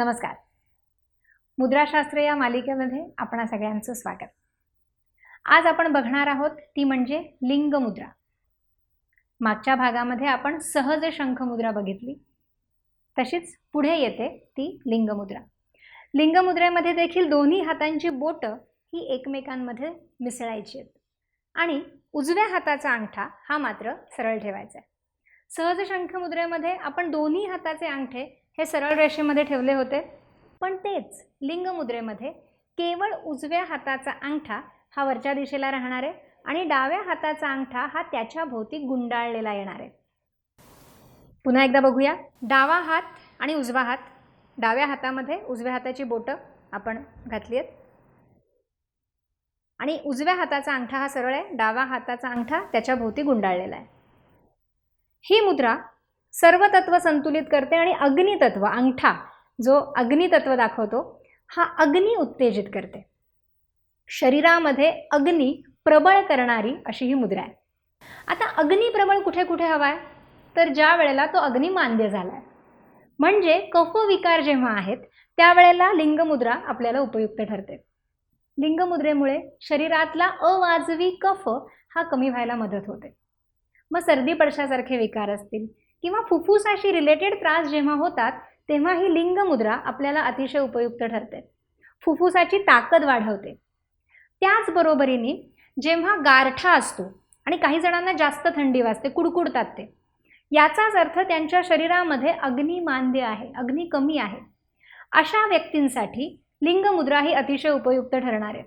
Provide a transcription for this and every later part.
नमस्कार. मुद्राशास्त्र या मालिकेमध्ये आपणा सगळ्यांचं स्वागत. आज आपण बघणार आहोत ती म्हणजे लिंग मुद्रा. मागच्या भागामध्ये आपण सहज शंख मुद्रा बघितली. तशीच पुढे येते ती लिंगमुद्रा लिंगमुद्रेमध्ये देखील दोन्ही हातांची बोटं ही एकमेकांमध्ये मिसळायची आहेत. आणि उजव्या हाताचा अंगठा हा मात्र सरळ ठेवायचा आहे. सहज शंख मुद्रेमध्ये आपण दोन्ही हाताचे अंगठे हे सरळ रेषेमध्ये ठेवले होते. पण तेच लिंगमुद्रेमध्ये केवळ उजव्या हाताचा अंगठा हा वरच्या दिशेला राहणार आहे आणि डाव्या हाताचा अंगठा हा त्याच्या भोवती गुंडाळलेला येणार आहे. पुन्हा एकदा बघूया. डावा हात आणि उजवा हात. डाव्या हातामध्ये उजव्या हाताची बोटं आपण घातली आहेत. आणि उजव्या हाताचा अंगठा हा सरळ आहे. डावा हाताचा अंगठा त्याच्या भोवती गुंडाळलेला आहे. ही मुद्रा सर्व तत्व संतुलित करते आणि अग्नितत्व अंगठा जो अग्नितत्व दाखवतो हा अग्नी उत्तेजित करते. शरीरामध्ये अग्नी प्रबळ करणारी अशी ही मुद्रा आहे. आता अग्नी प्रबळ कुठे कुठे हवा आहे तर ज्या वेळेला तो अग्नी मान्य झाला आहे म्हणजे कफविकार जेव्हा आहेत त्यावेळेला लिंगमुद्रा आपल्याला उपयुक्त ठरते. लिंगमुद्रेमुळे शरीरातला अवाजवी कफ हा कमी व्हायला मदत होते. मग सर्दी पडशासारखे विकार असतील किंवा फुफ्फुसाशी रिलेटेड त्रास जेव्हा होतात तेव्हा ही लिंग मुद्रा आपल्याला अतिशय उपयुक्त ठरते. फुफ्फुसाची ताकद वाढवते. त्याचबरोबरीने जेव्हा गारठा असतो आणि काही जणांना जास्त थंडी वाजते कुडकुडतात ते. याचाच अर्थ त्यांच्या शरीरामध्ये अग्नी मांद्य आहे अग्नी कमी आहे. अशा व्यक्तींसाठी लिंगमुद्रा ही अतिशय उपयुक्त ठरणार आहे.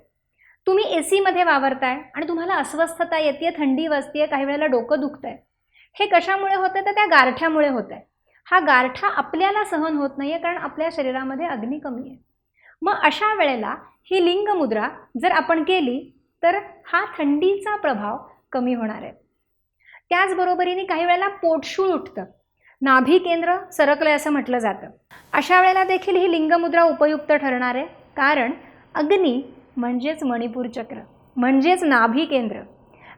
तुम्ही ए सीमध्ये वावरताय आणि तुम्हाला अस्वस्थता येते थंडी वाजते काही वेळेला डोकं दुखत आहे हे कशामुळे होतं तर त्या गारठ्यामुळे होतं आहे हा गारठा आपल्याला सहन होत नाही आहे कारण आपल्या शरीरामध्ये अग्नी कमी आहे. मग अशा वेळेला ही लिंग मुद्रा जर आपण केली तर हा थंडीचा प्रभाव कमी होणार आहे. त्याचबरोबरीने काही वेळेला पोटशूळ उठतं. नाभी केंद्र सरकलं असं म्हटलं जातं. अशा वेळेला देखील ही लिंगमुद्रा उपयुक्त ठरणार आहे. कारण अग्नी म्हणजेच मणिपूर चक्र म्हणजेच नाभी केंद्र.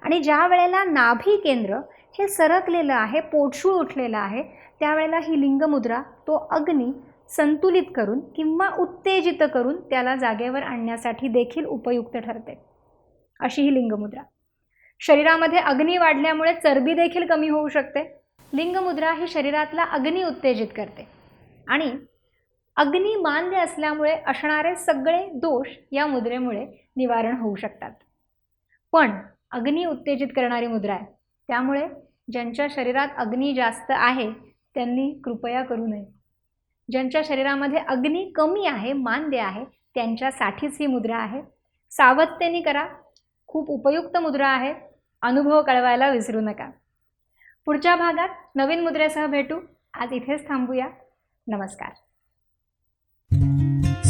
आणि ज्या वेळेला नाभी केंद्र हे सरकलेलं आहे पोटशूळ उठलेलं आहे त्यावेळेला ही लिंगमुद्रा तो अग्नी संतुलित करून किंवा उत्तेजित करून त्याला जागेवर आणण्यासाठी देखील उपयुक्त ठरते. अशी ही लिंगमुद्रा. शरीरामध्ये अग्नी वाढल्यामुळे चरबी देखील कमी होऊ शकते. लिंगमुद्रा ही शरीरातला अग्नी उत्तेजित करते. आणि अग्नी मान्य असल्यामुळे असणारे सगळे दोष या मुद्रेमुळे निवारण होऊ शकतात. पण अग्नी उत्तेजित करणारी मुद्रा आहे. त्यामुळे ज्यांच्या शरीरात अग्नी जास्त आहे त्यांनी कृपया करू नये. ज्यांच्या शरीरामध्ये अग्नी कमी आहे मानदे आहे त्यांच्यासाठीच ही मुद्रा आहे. सावधतेने करा. खूप उपयुक्त मुद्रा आहे. अनुभव कळवायला विसरू नका. पुढच्या भागात नवीन मुद्रेसह भेटू. आज इथेच थांबूया. नमस्कार.